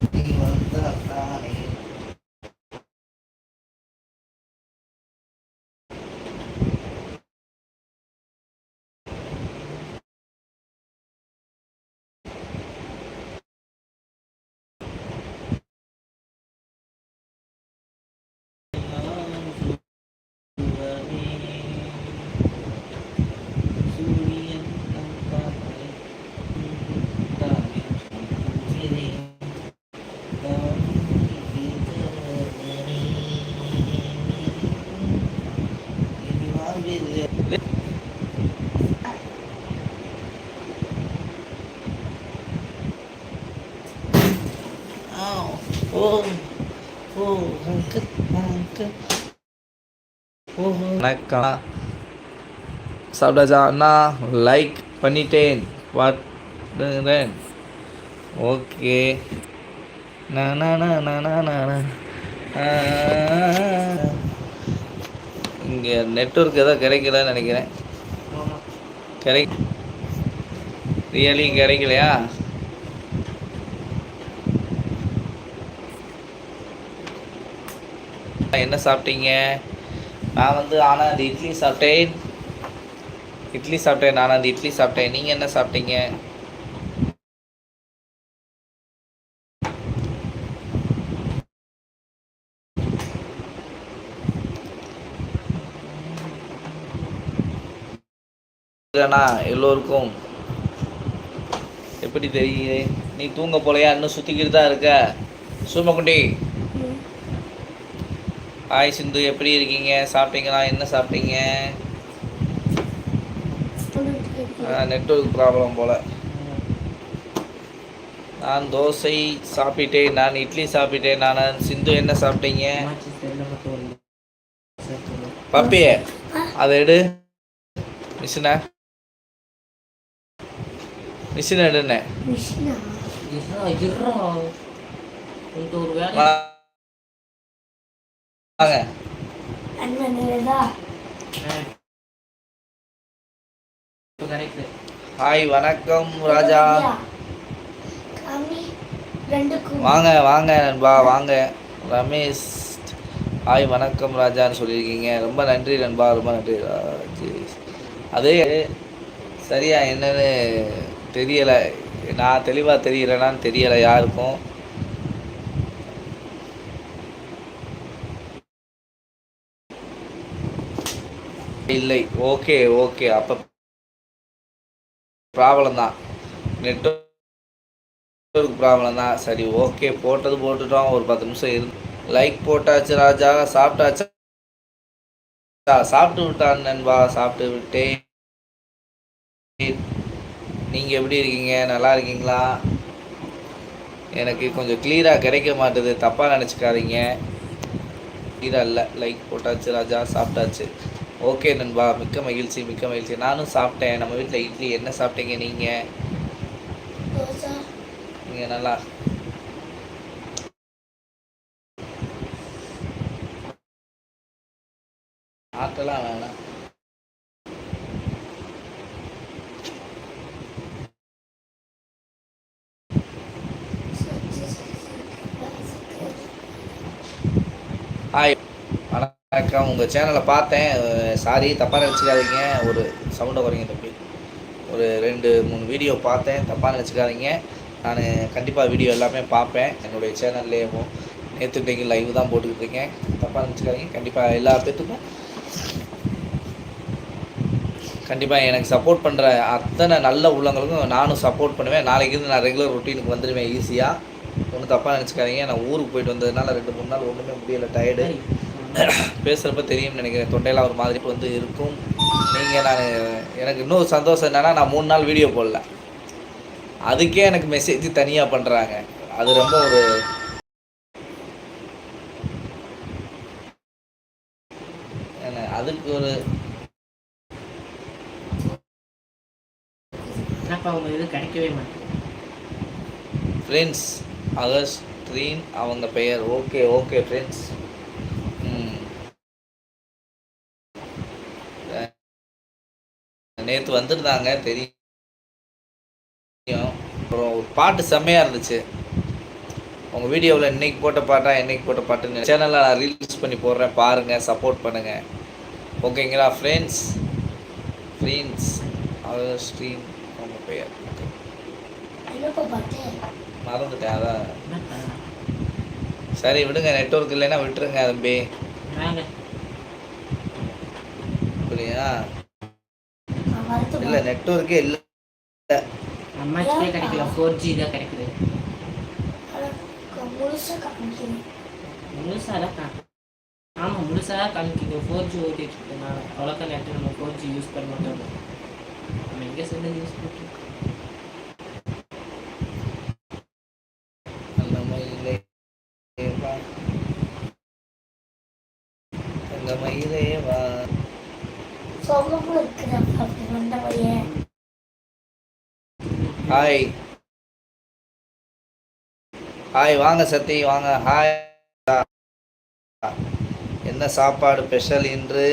Thank you. வணக்கம் சாப்பிட்டாச்சா அண்ணா like பண்ணிட்டேன் பார்த்துறேன் ஓகே இங்கே நெட்ஒர்க் எதோ கிடைக்கலன்னு நினைக்கிறேன் கிடை ரியலி கிடைக்கலையா என்ன சாப்பிட்டீங்க? நான் வந்து ஆனால் அந்த இட்லி சாப்பிட்டேன். இட்லி சாப்பிட்டேன். நான் அந்த இட்லி சாப்பிட்டேன். நீங்கள் என்ன சாப்பிட்டீங்க? எல்லோருக்கும் எப்படி தெரியுது? நீ தூங்க போலையா? இன்னும் சுற்றிக்கிட்டு தான் இருக்க. சூமக்குண்டி ஹாய் சிந்து எப்படி இருக்கீங்க? சாப்பிட்டீங்களா? என்ன சாப்பிட்டீங்க? நெட்ஒர்க் ப்ராப்ளம் போல். நான் தோசை சாப்பிட்டேன் நான் இட்லி சாப்பிட்டேன் நான் சிந்து என்ன சாப்பிட்டீங்க? பப்பி அதை எடு. மிஷின? மிஷின் எடுன்னு. வாங்க. ஹாய் வணக்கம் ராஜா. வாங்க வாங்க நண்பா வாங்க. ரமேஷ். ஹாய் வணக்கம் ராஜான்னு சொல்லியிருக்கீங்க. ரொம்ப நன்றி நண்பா ரொம்ப நன்றி ராஜேஷ். அது சரியா என்னன்னு தெரியலை. நான் தெளிவாக தெரியலைனான்னு தெரியலை யாருக்கும். இல்லை. Okay okay. அப்போ ப்ராப்ளம் தான் நெட்ஒர்க் ப்ராப்ளம் தான் சரி ஓகே. போட்டது போட்டுட்டோம். ஒரு பத்து நிமிஷம் இரு லைக் போட்டாச்சு ராஜா. சாப்பிட்டாச்சா? சாப்பிட்டு விட்டான் நண்பா. சாப்பிட்டு விட்டேன். நீங்கள் எப்படி இருக்கீங்க? நல்லா இருக்கீங்களா? எனக்கு கொஞ்சம் கிளியராக கிடைக்க மாட்டுது. தப்பாக நினச்சிக்காதீங்க. கிளியராக இல்லை. லைக் போட்டாச்சு ராஜா. சாப்பிட்டாச்சு. ஓகே நண்பா மிக்க மகிழ்ச்சி மிக்க மகிழ்ச்சி. நானும் சாப்பிட்டேன். நம்ம வீட்டில் இட்லி. என்ன சாப்பிட்டீங்க நீங்கள் நீங்கள் நல்லா. ஆட்டெல்லாம் வேணாம். ஹாய் வணக்கம் உங்கள் சேனலை பார்த்தேன். சாரி தப்பாக நினச்சிக்காதீங்க. ஒரு சவுண்டை குறைங்க தம்பி. ஒரு ரெண்டு மூணு வீடியோ பார்த்தேன். தப்பாக நினச்சிக்காதீங்க. நான் கண்டிப்பாக வீடியோ எல்லாமே பார்ப்பேன். என்னுடைய சேனல்லேயும் நேற்று இன்றைக்கி லைவ் தான் போட்டுக்கிட்டு இருக்கேன். தப்பாக நினச்சிக்காதீங்க. கண்டிப்பாக எல்லா பேர்த்துக்கும் கண்டிப்பாக எனக்கு சப்போர்ட் பண்ணுற அத்தனை நல்ல உள்ளவங்களுக்கும் நானும் சப்போர்ட் பண்ணுவேன். நாளைக்கு இருந்து நான் ரெகுலர் ரொட்டீனுக்கு வந்துடுவேன் ஈஸியாக ஒன்றும் தப்பாக நினச்சிக்காதீங்க. நான் ஊருக்கு போயிட்டு வந்ததுனால ரெண்டு மூணு நாள் ஒன்றுமே முடியலை டயர்டு பேசுகிறப்ப தெரியும்னு நினைக்கிறேன். தொண்டையெல்லாம் ஒரு மாதிரி வந்து இருக்கும். நீங்கள் நான் எனக்கு இன்னும் சந்தோஷம் என்னென்னா நான் மூணு நாள் வீடியோ போடல. அதுக்கே எனக்கு மெசேஜ் தனியாக பண்ணுறாங்க அது ரொம்ப ஒரு அதுக்கு ஒரு ஃப்ரெண்ட்ஸ் அகஸ்ட்ரீன் அவங்க பெயர். ஓகே ஓகே ஃப்ரெண்ட்ஸ் நேற்று வந்திருந்தாங்க தெரியும். அப்புறம் ஒரு பாட்டு செம்மையாக இருந்துச்சு. உங்கள் வீடியோவில் இன்னைக்கு போட்ட பாட்டா என்னைக்கு போட்ட பாட்டுன்னு சேனலில் நான் ரீல்ஸ் பண்ணி போடுறேன் பாருங்கள் சப்போர்ட் பண்ணுங்கள் ஓகேங்களா ஃப்ரெண்ட்ஸ் ஃப்ரெண்ட்ஸ் அவர் ஸ்ட்ரீம் உங்கள் பெயர். மறந்துட்டேன் அதான்? சரி விடுங்க நெட்வொர்க் இல்லைன்னா விட்டுருங்க தம்பி. வாங்க அப்படியா? இல்லை நெட்வொர்க்கே இல்லை. அம்மாச்சிக்கே கிடைக்கல ஃபோர் ஜி தான் கிடைக்குது. முழுசா காமிக்கிறேன். முழுசாக தான் கா ஆமாம் முழுசாக தான் காமிக்குது ஃபோர் ஜி ஓட்டிட்டு இருக்கனால அவ்வளோக்கா நேரத்தில் நம்ம ஃபோர் ஜி யூஸ் பண்ண மாட்டோம். நம்ம எங்கே சேர்ந்து யூஸ் பண்ணுறோம் நல்ல மயிலே வா நல்ல மயிலே வா சொகமும் இருக்கிறேன் அப்படி வந்த பையன் ஹாய் ஹாய் வாங்க சத்தி வாங்க. ஹாய் என்ன சாப்பாடு ஸ்பெஷல் இன்று?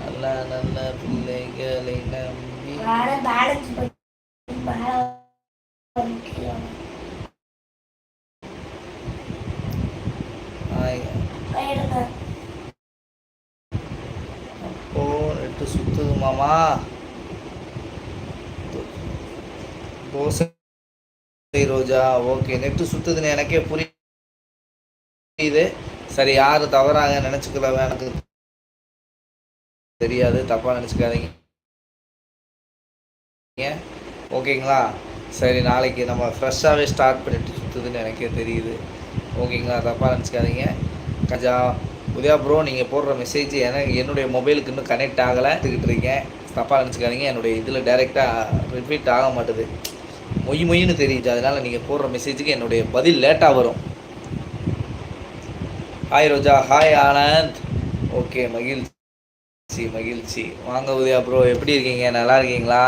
நல்ல நல்ல பிள்ளைகளை நம்பி வேற பேலன்ஸ் மேல வைக்கிறோம். ஹாய் கையிடுங்க. அப்போ நெட்டு சுத்துது மாமா தோசை ரோஜா ஓகே நெட்டு சுத்துதுன்னு எனக்கே புரியுது. சரி யார் தவறாக நினச்சிக்கல எனக்கு தெரியாது. தப்பாக நினச்சிக்காதீங்க. ஓகேங்களா சரி நாளைக்கு நம்ம ஃப்ரெஷ்ஷாகவே ஸ்டார்ட் பண்ணிட்டு சுற்றுதுன்னு எனக்கே தெரியுது. ஓகேங்களா தப்பாக நினச்சிக்காதீங்க. கஜா உதயா ப்ரோ நீங்கள் போடுற மெசேஜ் எனக்கு என்னுடைய மொபைலுக்கு இன்னும் கனெக்ட் ஆகலை. எடுத்துக்கிட்டு இருக்கேன். தப்பாக நினச்சிக்காதீங்க. என்னுடைய இதில் டைரெக்டாக ரிப்பீட் ஆக மாட்டுது. மொய் மொய்னு தெரியுது. அதனால் நீங்கள் போடுற மெசேஜுக்கு என்னுடைய பதில் லேட்டாக வரும். Hi Roja. Hi Anand. Okay மகிழ்ச்சி மகிழ்ச்சி. வாங்க உதயா ப்ரோ எப்படி இருக்கீங்க? நல்லா இருக்கீங்களா?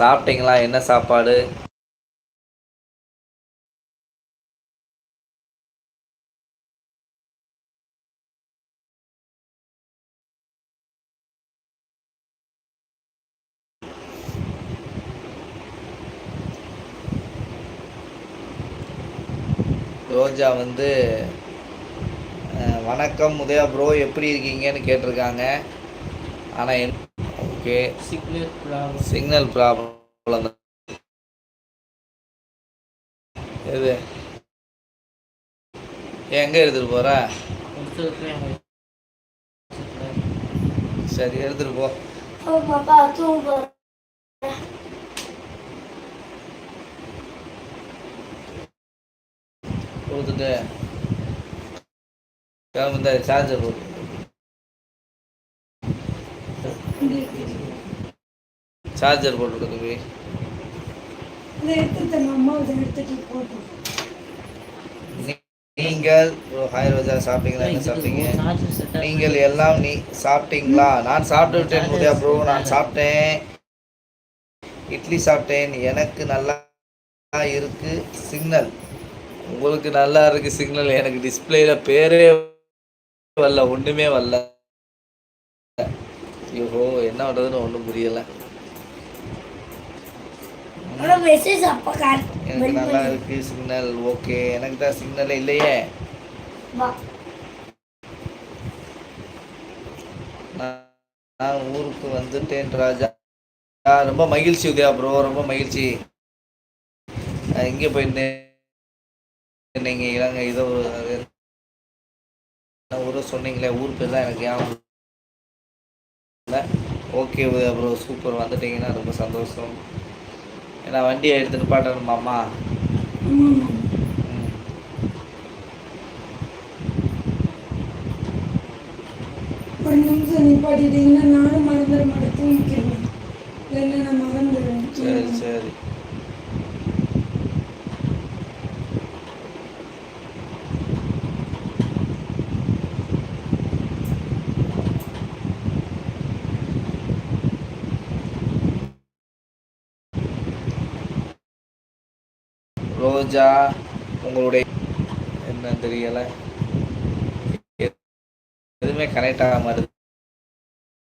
சாப்பிட்டீங்களா? என்ன சாப்பாடு? ரோஜா வந்து வணக்கம் உதயா ப்ரோ எப்படி இருக்கீங்கன்னு கேட்டிருக்காங்க. ஆனால் என் okay. Signal problem signal problem எது? எங்கே எடுத்துகிட்டு போகிற சரி எடுத்துகிட்டு போ. கிளம்பு இந்த சார்ஜர் போட்டு சார்ஜர் போட்டு நீ- நீங்கள் ஹாய் ரோஜா சாப்பிட்டீங்களா? என்ன சாப்பிட்டீங்க? நீங்கள் எல்லாம் நீ சாப்பிட்டீங்களா? நான் சாப்பிட்டு விட்டேன் உதயா ப்ரோ நான் சாப்பிட்டேன். இட்லி சாப்பிட்டேன். எனக்கு நல்லா இருக்கு. சிக்னல். உங்களுக்கு நல்லா இருக்கு சிக்னல் எனக்கு டிஸ்பிளேல பேரே வரல ஒண்ணுமே வரல. ஐயோ என்ன பண்றதுன்னு ஒன்றும் புரியல. எனக்கு நல்லா இருக்கு சிக்னல் ஓகே எனக்கு தான் சிக்னலே இல்லையே. நான் ஊருக்கு வந்துட்டேன் ராஜா. ரொம்ப மகிழ்ச்சி உதயா ப்ரோ ரொம்ப மகிழ்ச்சி. எங்கே போயிருந்தேன். நீங்கள் இளங்க இதோ ஊரோ சொன்னீங்களே ஊர் பேர் தான் எனக்கு ஞாபகம் இல்லை. ஓகே ப்ரோ சூப்பர் வந்துட்டீங்கன்னா ரொம்ப சந்தோஷம். ஏன்னா வண்டியை எடுத்துட்டு பாட்டணுமாம்மா ஒரு நிமிஷம் நிப்பாட்டிட்டீங்கன்னா நானும் மறந்துட மாட்டேன் தூங்கிக்கிறேன் இல்லைன்னா நான் மறந்துடுவேன். சரி சரி. ரோஜா உங்களுடைய என்ன தெரியல. எதுவுமே கனெக்ட் ஆக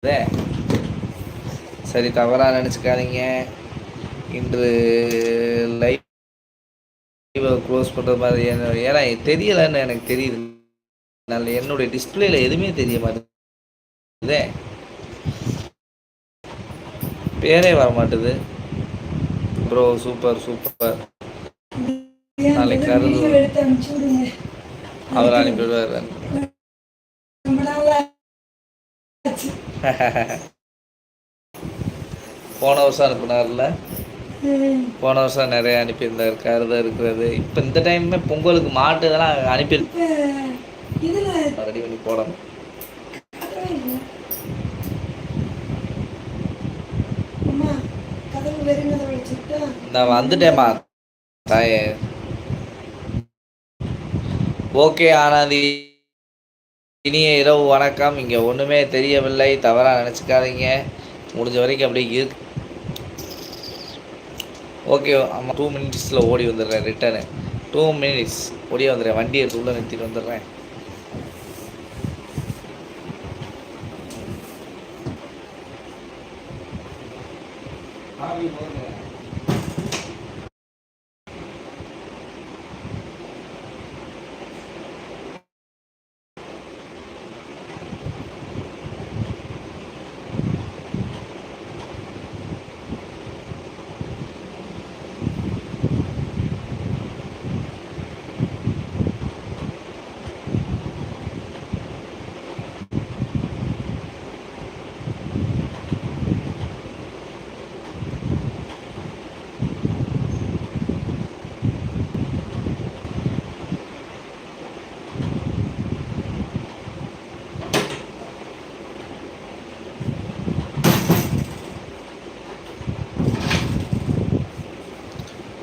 மாட்டேது சரி தவறாக நினச்சிக்காதீங்க. இன்று லைவ் க்ளோஸ் பண்ணுற மாதிரி ஏன்னா- ஏன்னா தெரியலைன்னு எனக்கு தெரியுது. நல்ல என்னுடைய டிஸ்பிளேல எதுவுமே தெரிய மாட்டேங்குது. பேரே வர மாட்டேது ப்ரோ சூப்பர் சூப்பர் நாளைக்கு அவர் நாள் ஆச்சு போன வருஷம் அனுப்புனார்ல. போன வருஷம் நிறைய அனுப்பியிருந்தார். கருதை இருக்கிறது. இப்போ இந்த டைமே பொங்கலுக்கு மாட்டு இதெல்லாம் அனுப்பி ரெடி பண்ணி போடணும். நான் வந்துட்டேம்மா. தாயே ஓகே ஆனந்தி. இனிய இரவு வணக்கம். இங்கே ஒன்றுமே தெரியவில்லை. தவறாக நினச்சிக்காதீங்க. முடிஞ்ச வரைக்கும் அப்படியே இருக்கு ஓகே ஆமாம் டூ மினிட்ஸில் ஓடி வந்துடுறேன். ரிட்டனு டூ மினிட்ஸ் ஓடி வந்துடுறேன். வண்டியை எடுத்து உள்ளே நிறுத்திட்டு வந்துடுறேன்.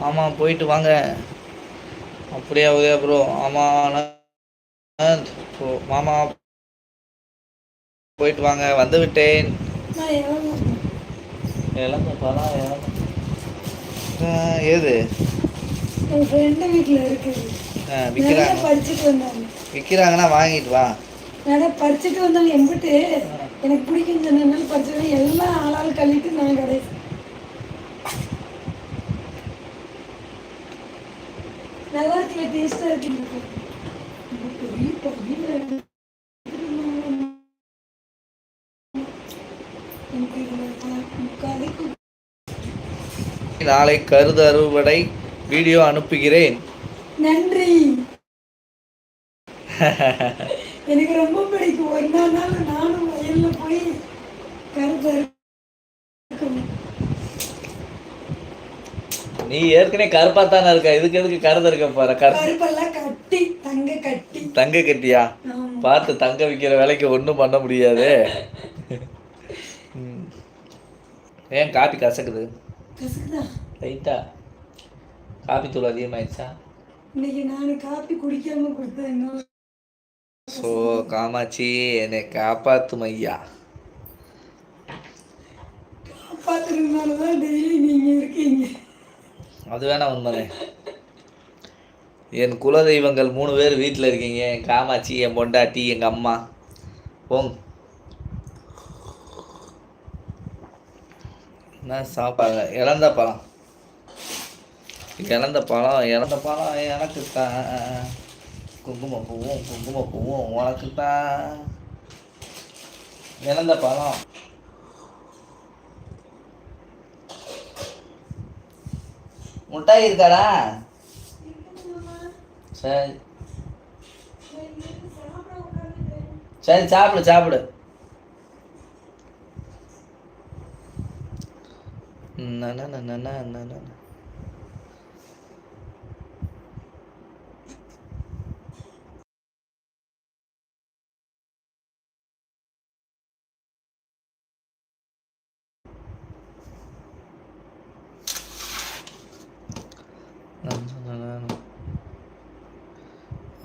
ஆமாம் போயிட்டு வாங்க. அப்படியா உதயா ப்ரோ ஆமாம் மாமா போயிட்டு வாங்க வந்து விட்டேன். நான் ஏது? விற்கிறாங்கன்னா வாங்கிட்டு வா. நல்லா படிச்சுட்டு வந்தாலும் எம்பிட்டு. எனக்கு பிடிக்கும் சொன்னதுனால படிச்சுட்டு எல்லாம் ஆளாள் கழிட்டு நான் கடைசி நல்லா இருக்குல்ல டேஸ்டாக இருக்கு. நாளை கருது அறுவடை வீடியோ அனுப்புகிறேன். நன்றி. எனக்கு ரொம்ப பிடிக்கும். ஒரு நாள் நானும் வயல்ல போய் கருத்து நீ ஏற்கனவே கருப்பா தானே இருக்க. இதுக்கு எதுக்கு கருது இருக்க போற? கரு கருப்பெல்லாம் கட்டி தங்க கட்டி. தங்க கட்டியா? பார்த்து தங்க விற்கிற வேலைக்கு ஒன்றும் பண்ண முடியாது. ஏன் காப்பி கசக்குது? லைட்டா. காப்பி தூள் அதிகமாயிடுச்சா? இன்னைக்கு நான் காப்பி குடிக்காம கொடுத்தேன். ஸோ காமாட்சி என்னை காப்பாத்தும் ஐயா தான் டெய்லி நீங்க இருக்கீங்க. அது வேணா உண்மைதே என் குலதெய்வங்கள் மூணு பேர் வீட்டில் இருக்கீங்க. என் காமாட்சி என் பொண்டாட்டி எங்கள் அம்மா. போங்க. என்ன சாப்பாங்க இழந்த பழம். இழந்த பழம் இழந்த பழம் எனக்கு தான் குங்குமப்பூவும் குங்குமப்பூவும் உனக்கு தான் இழந்த பழம். முட்டாய் இருக்காடா? சரி. சரி சாப்பிடு சாப்பிடு. நன நன நன நன.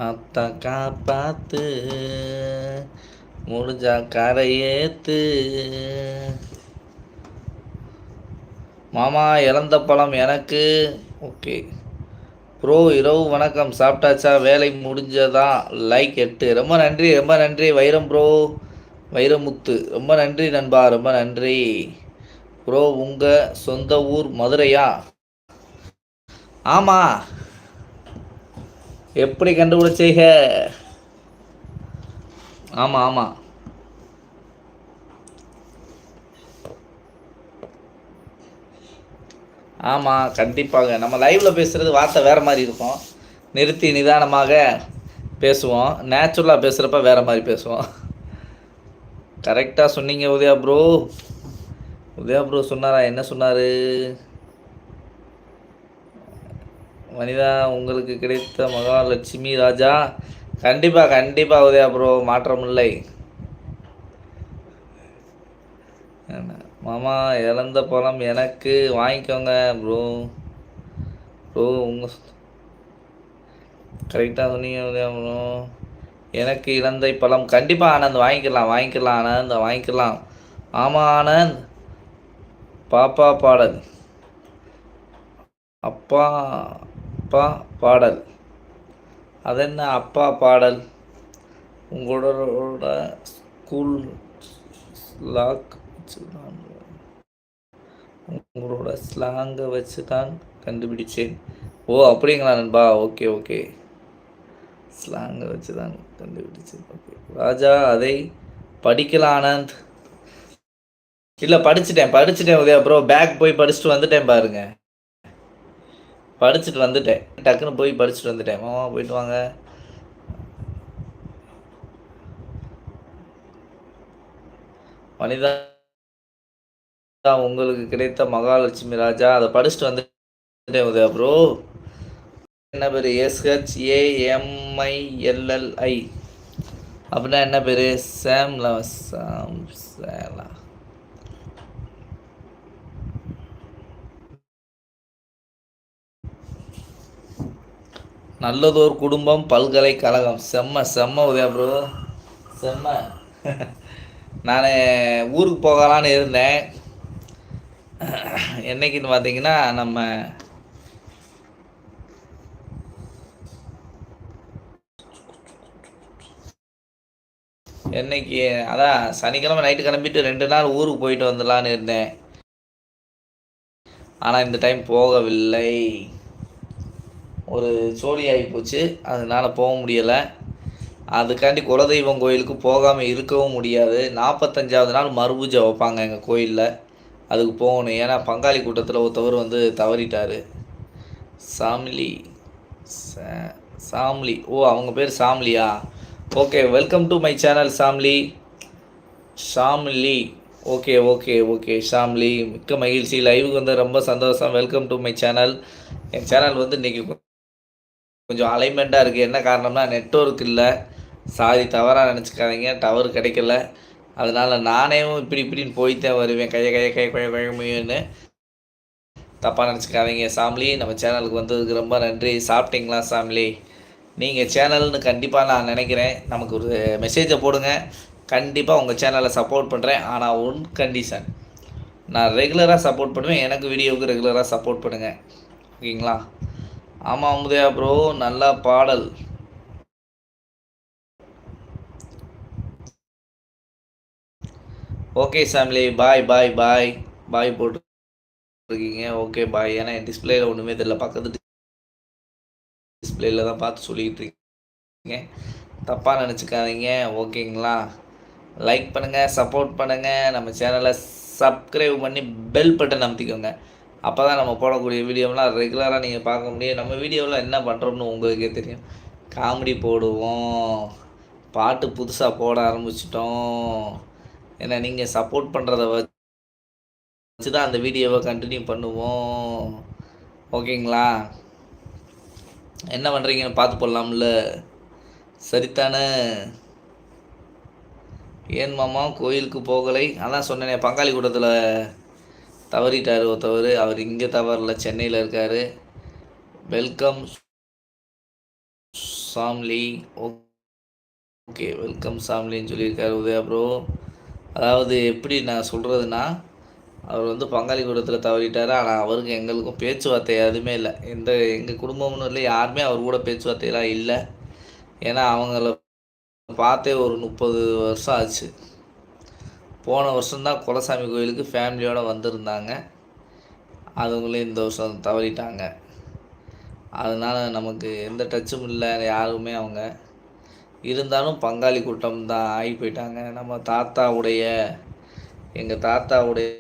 அத்தா காப்பாத்து. முடிஞ்சா கரையேத்து. மாமா இறந்த பழம் எனக்கு. ஓகே. ப்ரோ இரவு வணக்கம். சாப்பிட்டாச்சா? வேலை முடிஞ்சதா? லைக் எட்டு. ரொம்ப நன்றி ரொம்ப நன்றி. வைரம் ப்ரோ. வைரமுத்து. ரொம்ப நன்றி நண்பா ரொம்ப நன்றி. ப்ரோ உங்கள் சொந்த ஊர் மதுரையா? ஆமாம் எப்படி கண்டுபிடிச்சீங்க? ஆமாம் ஆமாம் ஆமாம் கண்டிப்பாக நம்ம லைவில் பேசுகிறது வார்த்தை வேறு மாதிரி இருக்கும். நிறுத்தி நிதானமாக பேசுவோம். நேச்சுரலாக பேசுகிறப்ப வேறு மாதிரி பேசுவோம். கரெக்டாக சொன்னீங்க உதயா ப்ரோ உதயா ப்ரோ சொன்னாரா? என்ன சொன்னார்? வனிதா உங்களுக்கு கிடைத்த மகாலட்சுமி ராஜா. கண்டிப்பாக கண்டிப்பாக உதயா ப்ரோ மாற்றமில்லை மாமா இழந்த பழம் எனக்கு. வாங்கிக்கோங்க ப்ரோ. ப்ரோ உங்கள் கரெக்டாக சொன்னீங்க உதயா ப்ரோ. எனக்கு இழந்தை பழம் கண்டிப்பாக ஆனந்த் வாங்கிக்கலாம் வாங்கிக்கலாம் ஆனந்த் வாங்கிக்கலாம். ஆமாம் ஆனந்த். பாப்பா பாடல். அப்பா அப்பா பாடல். அதென்ன அப்பா பாடல்? உங்களோட ஸ்கூல் ஸ்லாக் உங்களோட ஸ்லாங்கை வச்சு தான் கண்டுபிடிச்சேன். ஓ அப்படிங்களா நண்பா? Okay okay. ஸ்லாங்கை வச்சு தான் கண்டுபிடிச்சேன். ஓகே. ராஜா அதை படிக்கலாம் ஆனந்த். இல்லை படிச்சுட்டேன் படிச்சுட்டேன் உதயா ப்ரோ பேக் போய் படிச்சுட்டு வந்துட்டேன் பாருங்கள் படிச்சுட்டு வந்துட்டேன். டக்குன்னு போய் படிச்சுட்டு வந்துட்டேன். மாமா போயிட்டு வாங்க. வனிதா உங்களுக்கு கிடைத்த மகாலட்சுமி ராஜா அதை படிச்சுட்டு வந்துட்டேன் உதயா ப்ரோ என்ன பேர்? எஸ்ஹெச் ஏஎம்ஐஎல்எல்ஐ அப்படின்னா என்ன பேர்? சாம்லா சாம் சேலா நல்லதோர் குடும்பம் பல்கலைக்கழகம். செம்ம செம்ம உதயா ப்ரோ செம்ம. நான் ஊருக்கு போகலான்னு இருந்தேன். என்னைக்குன்னு பார்த்தீங்கன்னா நம்ம என்னைக்கு அதான் சனிக்கிழமை நைட்டு கிளம்பிட்டு ரெண்டு நாள் ஊருக்கு போயிட்டு வந்துடலான்னு இருந்தேன். ஆனால் இந்த டைம் போகவில்லை. ஒரு சோழி ஆகி போச்சு. அதனால் போக முடியலை. அதுக்காண்டி குலதெய்வம் கோயிலுக்கு போகாமல் இருக்கவும் முடியாது. நாற்பத்தஞ்சாவது நாள் மறுபூஜை வைப்பாங்க எங்கள் கோயிலில். அதுக்கு போகணும். ஏன்னா பங்காளி கூட்டத்தில் ஒருத்தவர் வந்து தவறிட்டார். சாமிலி சா- சாம்லி. ஓ அவங்க பேர் சாம்லியா? Okay welcome to my channel Shamli. Shamli okay okay okay Shamli மிக்க மகிழ்ச்சி. லைவுக்கு வந்து ரொம்ப சந்தோஷம். Welcome to my channel. N channel வந்து இன்றைக்கி கொஞ்சம் அலைன்மெண்ட்டாக இருக்குது என்ன காரணம்னா நெட்ஒர்க் இல்லை. சாரி தவறாக நினச்சிக்காதீங்க. டவர் கிடைக்கல. அதனால் நானேவும் இப்படி இப்படின்னு போய்த்தான் வருவேன். கைய கைய கை கொய கொயமையுன்னு தப்பாக நினச்சிக்காதீங்க சாமிலி நம்ம சேனலுக்கு வந்ததுக்கு ரொம்ப நன்றி. சாப்பிட்டீங்களா சாமிலி நீங்கள் சேனல்னு கண்டிப்பாக நான் நினைக்கிறேன். நமக்கு ஒரு மெசேஜை போடுங்க. கண்டிப்பாக உங்கள் சேனலை சப்போர்ட் பண்ணுறேன் ஆனால் ஒன் கண்டிஷன் நான் ரெகுலராக சப்போர்ட் பண்ணுவேன். எனக்கு வீடியோவுக்கு ரெகுலராக சப்போர்ட் பண்ணுங்கள் ஓகேங்களா? ஆமாம் அமுதயா ப்ரோ நல்லா பாடல். Okay family bye bye bye bye போட்டுருக்கீங்க. Okay bye ஏன்னா என் டிஸ்பிளேல ஒன்றுமே தெரியல. பக்கத்து டிஸ்பிளேல தான் பார்த்து சொல்லிக்கிட்டு இருக்கீங்க. தப்பாக நினச்சிக்காதீங்க. ஓகேங்களா லைக் பண்ணுங்கள் சப்போர்ட் பண்ணுங்கள் நம்ம சேனலை சப்ஸ்கிரைப் பண்ணி பெல் பட்டன் அமுத்திக்கோங்க. அப்போ தான் நம்ம போடக்கூடிய வீடியோலாம் ரெகுலராக நீங்கள் பார்க்க முடியும். நம்ம வீடியோவில் என்ன பண்ணுறோம்னு உங்களுக்கே தெரியும். காமெடி போடுவோம். பாட்டு புதுசாக போட ஆரம்பிச்சிட்டோம். ஏன்னா நீங்கள் சப்போர்ட் பண்ணுறத வச்சு தான் அந்த வீடியோவை கண்டினியூ பண்ணுவோம். ஓகேங்களா? என்ன பண்ணுறீங்கன்னு பார்த்து போடலாம்ல. சரித்தானே ஏன் மாமா கோயிலுக்கு போகலை? அதான் சொன்னேனே பங்காளி கூடத்தில் தவறிட்டார் ஒருத்தவர் அவர் இங்கே தவறல சென்னையில் இருக்கார். வெல்கம் சாம்லி ஓகே வெல்கம் சாம்லின்னு சொல்லியிருக்காரு உதயா ப்ரோ அதாவது எப்படி நான் சொல்கிறதுனா அவர் வந்து பங்காளி கூடத்தில் தவறிட்டார் ஆனால் அவருக்கு எங்களுக்கும் பேச்சுவார்த்தை எதுவுமே இல்லை. எந்த எங்கள் குடும்பம்னு இல்லை யாருமே அவர் கூட பேச்சுவார்த்தையெல்லாம் இல்லை. ஏன்னா அவங்கள பார்த்தே ஒரு முப்பது வருஷம் ஆச்சு. போன வருஷம்தான் குலசாமி கோயிலுக்கு ஃபேமிலியோடு வந்திருந்தாங்க. அதுங்களும் இந்த வருஷம் தவறிட்டாங்க. அதனால் நமக்கு எந்த டச்சும் இல்லை யாருமே அவங்க. இருந்தாலும் பங்காளி கூட்டம் தான் ஆகி போயிட்டாங்க. நம்ம தாத்தாவுடைய எங்கள் தாத்தாவுடைய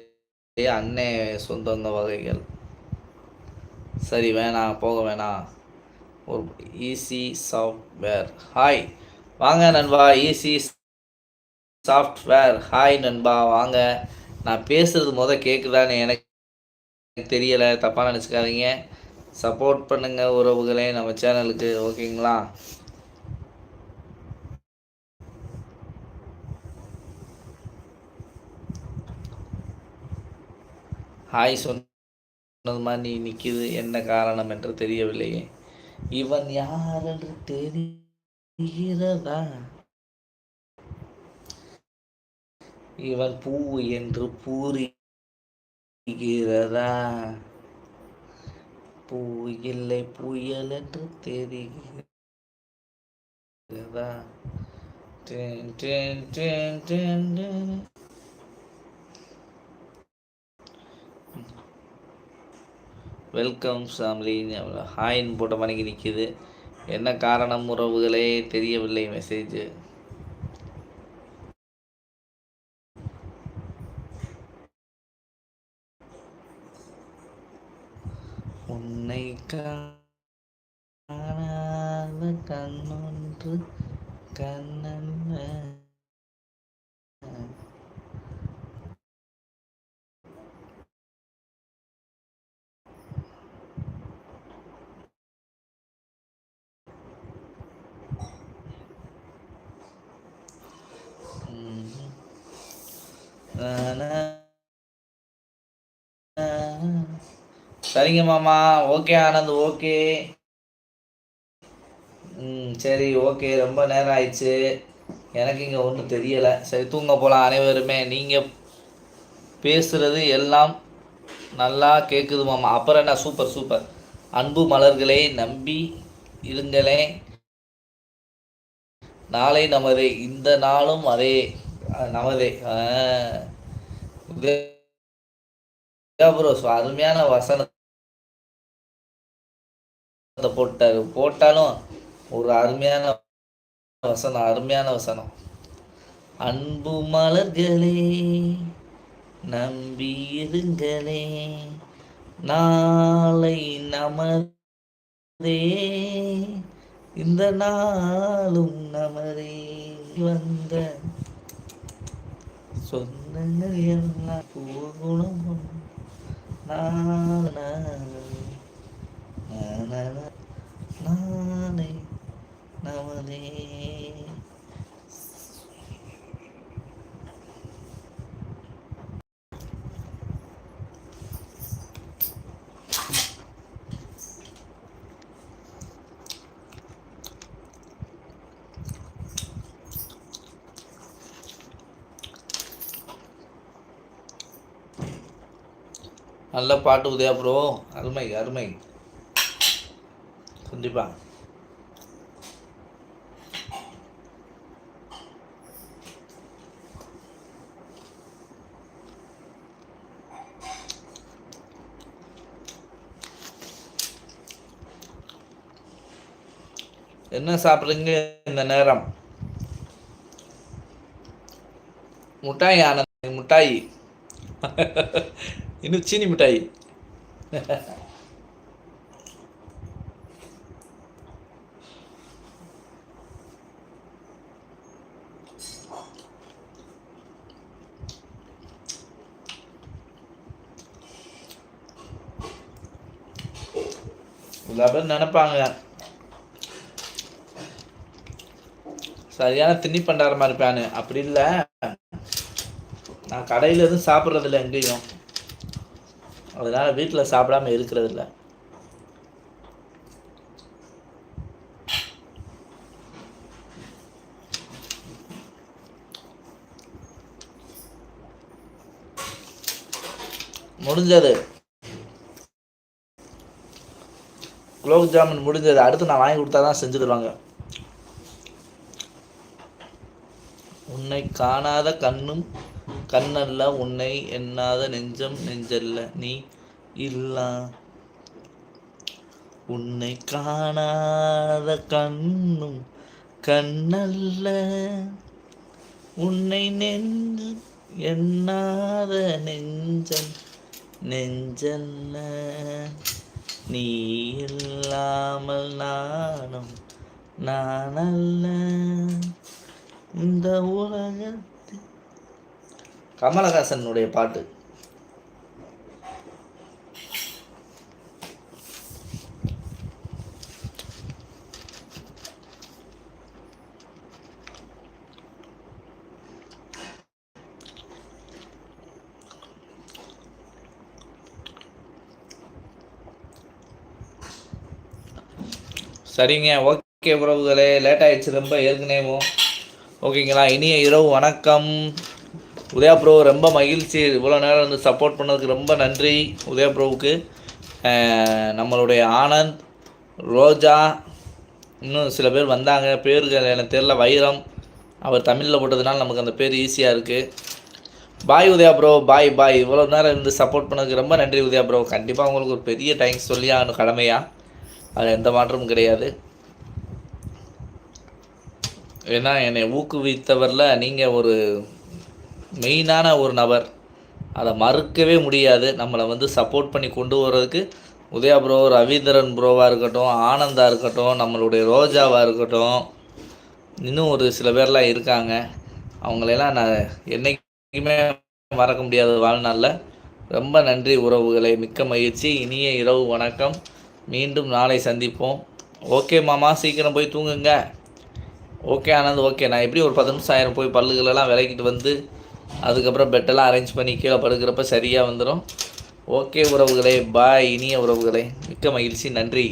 அண்ணே சொந்தங்க வகைகள். சரி வேணாம் போக வேணாம். ஒரு ஈஸி சாஃப்ட்வேர் ஹாய் வாங்க நண்பா ஈஸி சாஃப்ட்வேர் ஹாய் நண்பா. வாங்க. நான் பேசுகிறது முத கேட்குதான்னு எனக்கு தெரியலை. தப்பாக நினச்சிக்காதீங்க. சப்போர்ட் பண்ணுங்க உறவுகளே நம்ம சேனலுக்கு. ஓகேங்களா? ஹாய் சொன்னது மாதிரி நீ நிற்கிது என்ன காரணம் என்று தெரியவில்லையே. இவன் யார் என்று தெரிகிறதா? இவன் பூ என்று பூரிகிறதா? பூ இல்லை புயல் என்று தெரிகிறதா? டேன், டேன், டேன், டேன், டேன். Welcome family. ஹாய்ன்னு போட்ட மணிக்கு நிற்கிது என்ன காரணம்? உறவுகளே தெரியவில்லை மெசேஜ் உன்னை காணாத கண்ணொன்று கண்ணல்ல ம்ஹும். நானா சரிங்க மாமா. ஓகே ஆனந்த் ஓகே ம் சரி ஓகே ரொம்ப நேரம் ஆயிடுச்சு. எனக்கு இங்கே ஒன்றும் தெரியலை. சரி தூங்க போகலாம் அனைவருமே. நீங்கள் பேசுகிறது எல்லாம் நல்லா கேட்குது மாமா. அப்புறம் என்ன? Super super. அன்பு மலர்களை நம்பி இருங்களே. நாளை நமதே. இந்த நாளும் அதே. நமதே. ப்ரோ அருமையான வசனத்தை போட்டாரு போட்டாலும் ஒரு அருமையான வசனம் அருமையான வசனம். அன்பு மலர்களே நம்பியிருங்களே நாளை நமதே இந்த நாளும் நமதே வந்த சொந்தங்கள் எல்லாம் பூகுணம் நான் நாளை நமதே நல்ல பாட்டு உதயா ப்ரோ அருமை அருமை. கண்டிப்பாக என்ன சாப்பிட்றீங்க இந்த நேரம்? முட்டாய் ஆனந்த் முட்டாய். இன்னும் சீனி மிட்டாய். பேர் நினைப்பாங்க. சரியான திண்ணி பண்டாரமா இருப்பான்னு அப்படி இல்லை. நான் கடையில் எதுவும் சாப்பிட்றதில்ல எங்கேயும். அதனால வீட்டில் சாப்பிடாம இருக்கிறது இல்ல. முடிஞ்சது. குலோப் ஜாமுன் முடிஞ்சது அடுத்து நான் வாங்கி கொடுத்தா தான் செஞ்சு தருவாங்க. உன்னை காணாத கண்ணும் கண்ணல்ல உன்னை எண்ணாத நெஞ்சம் நெஞ்சல்ல நீ இல்லா. உன்னை காணாத கண்ணும் கண்ணல்ல உன்னை நெஞ்சு எண்ணாத நெஞ்சம் நெஞ்சல்ல. நீ இல்லாமல் நானும் நானல்ல. இந்த உலகத்தில் கமலஹாசனுடைய பாட்டு. சரிங்க. ஓகே உறவுகளே லேட் ஆயிடுச்சு ரொம்ப ஏற்கனவும் ஓகேங்களா? இனிய இரவு. வணக்கம். உதயா ப்ரோ ரொம்ப மகிழ்ச்சி. இவ்வளோ நேரம் வந்து சப்போர்ட் பண்ணதுக்கு ரொம்ப நன்றி உதயா ப்ரோவுக்கு. நம்மளுடைய ஆனந்த் ரோஜா இன்னும் சில பேர் வந்தாங்க. பேர்கள் எனக்கு தெரில வைரம் அவர் தமிழில் போட்டதுனால நமக்கு அந்த பேர் ஈஸியாக இருக்குது பாய் உதயா ப்ரோ. பாய் பாய் இவ்வளோ நேரம் இருந்து சப்போர்ட் பண்ணதுக்கு ரொம்ப நன்றி உதயா ப்ரோ. கண்டிப்பாக உங்களுக்கு ஒரு பெரிய தேங்க்ஸ் சொல்லி ஆகணும் அது எந்த மாற்றமும் கிடையாது. ஏன்னா என்னை ஊக்குவித்தவரில் நீங்கள் ஒரு மெயினான ஒரு நபர். அதை மறுக்கவே முடியாது. நம்மளை வந்து சப்போர்ட் பண்ணி கொண்டு வர்றதுக்கு உதயா ப்ரோ ரவீந்திரன் ப்ரோவாக இருக்கட்டும் ஆனந்தாக இருக்கட்டும் நம்மளுடைய ரோஜாவாக இருக்கட்டும் இன்னும் ஒரு சில பேர்லாம் இருக்காங்க. அவங்களெல்லாம் நான் என்னைக்குமே மறக்க முடியாத வாழ்நாளில். ரொம்ப நன்றி உறவுகளை. மிக்க மகிழ்ச்சி. இனிய இரவு வணக்கம். மீண்டும் நாளை சந்திப்போம். ஓகே மாமா சீக்கிரம் போய் தூங்குங்க. ஓகே ஆனந்த் ஓகே நான் எப்படி ஒரு பத்து நிமிஷம் ஆயிரம் போய் பல்லுகளெல்லாம் விளக்கிட்டு வந்து அதுக்கப்புறம் பெட்டெல்லாம் அரேஞ்ச் பண்ணி கீழே படுக்கிறப்ப சரியாக வந்துடும் ஓகே உறவுகளே பாய் இனிய உறவுகளே மிக்க மகிழ்ச்சி நன்றி.